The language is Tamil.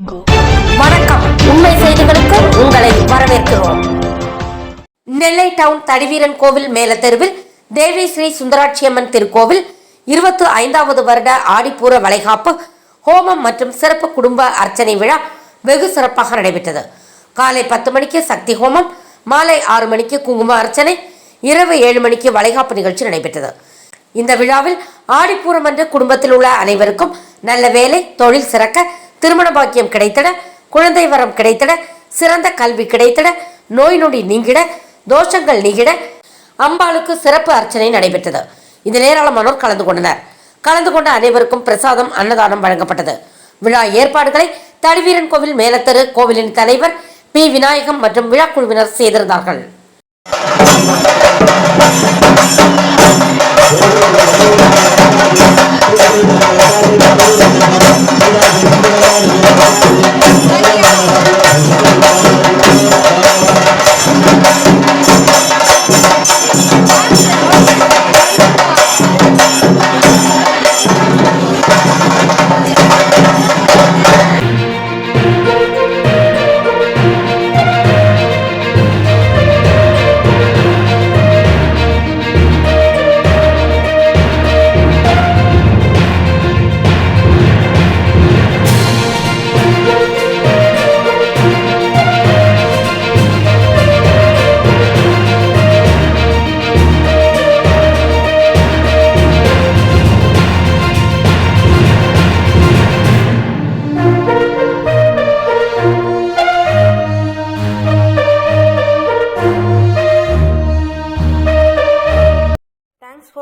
வணக்கம். உண்மை செய்திகளுக்கு உங்களை வரவேற்கிறோம். நெல்லை டவுன் தடிவீரன் கோவில் மேலத்தெருவில் தேவி ஸ்ரீ சுந்தராட்சியம்மன் திருக்கோவில் இருபத்து ஐந்தாவது வருட ஆடிப்பூர வளைகாப்பு ஹோமம் மற்றும் சிறப்பு குடும்ப அர்ச்சனை விழா வெகு சிறப்பாக நடைபெற்றது. காலை பத்து மணிக்கு சக்தி ஹோமம் மாலை ஆறு மணிக்கு குங்கும அர்ச்சனை இரவு ஏழு மணிக்கு வளைகாப்பு நிகழ்ச்சி நடைபெற்றது. இந்த விழாவில் ஆடிப்பூரம் என்ற குடும்பத்தில் உள்ள அனைவருக்கும் நல்ல வேலை தொழில் சிறக்க திருமண பாக்கியம் கிடைத்திட குழந்தை வரம் கிடைத்திட சிறந்த கல்வி கிடைத்திட நோய் நொடி நீங்கிட தோஷங்கள் நீங்கிட அம்பாளுக்கு சிறப்பு அர்ச்சனை நடைபெற்றது. இதில் ஏராளமானோர் கலந்து கொண்டனர். கலந்து கொண்ட அனைவருக்கும் பிரசாதம் அன்னதானம் வழங்கப்பட்டது. விழா ஏற்பாடுகளை தடிவீரன் கோவில் மேலத்தெரு கோவிலின் தலைவர் பி. விநாயகம் மற்றும் விழா குழுவினர் செய்திருந்தார்கள்.